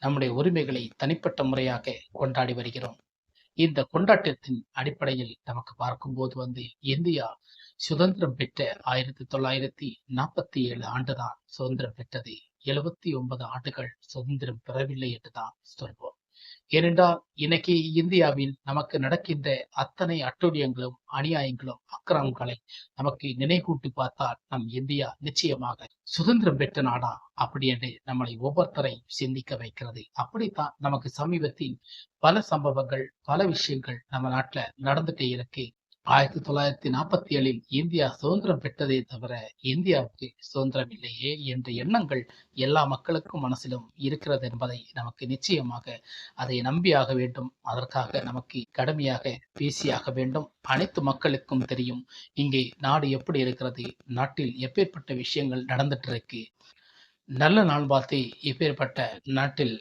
நம்முடைய உரிமைகளை தனிப்பட்ட முறையாக கொண்டாடி வருகிறோம். இந்த கொண்டாட்டத்தின் அடிப்படையில் நமக்கு பார்க்கும்போது வந்து இந்தியா சுதந்திரம் பெற்ற ஆயிரத்தி தொள்ளாயிரத்தி நாற்பத்தி ஏழு ஆண்டுதான் சுதந்திரம் பெற்றது. எழுபத்தி ஒன்பது ஆண்டுகள் சுதந்திரம் பெறவில்லை என்றுதான் சொல்வோம். ஏனென்றால் இன்னைக்கு இந்தியாவில் நமக்கு நடக்கின்ற அத்தனை அட்டுழியங்களும் அநியாயங்களும் அக்கிரமங்களை நமக்கு நினைவூட்டி பார்த்தால் நம் இந்தியா நிச்சயமாக சுதந்திரம் பெற்ற நாடா அப்படி என்று நம்மளை ஒவ்வொருத்தரை சிந்திக்க வைக்கிறது. அப்படித்தான் நமக்கு சமீபத்தில் பல சம்பவங்கள் பல விஷயங்கள் நம்ம நாட்டுல நடந்துட்டே இருக்கு. ஆயிரத்தி தொள்ளாயிரத்தி நாற்பத்தி ஏழில் இந்தியா சுதந்திரம் பெற்றதே தவிர இந்தியாவுக்கு சுதந்திரம் இல்லையே என்ற எண்ணங்கள் எல்லா மக்களுக்கும் மனசிலும் இருக்கிறது என்பதை நமக்கு நிச்சயமாக அதை நம்பியாக வேண்டும். அதற்காக நமக்கு கடுமையாக பேசியாக வேண்டும். அனைத்து மக்களுக்கும் தெரியும் இங்கே நாடு எப்படி இருக்கிறது நாட்டில் எப்பேற்பட்ட விஷயங்கள் நடந்துட்டு இருக்கு. நல்ல நாள் பார்த்து இப்பேற்பட்ட நாட்டில்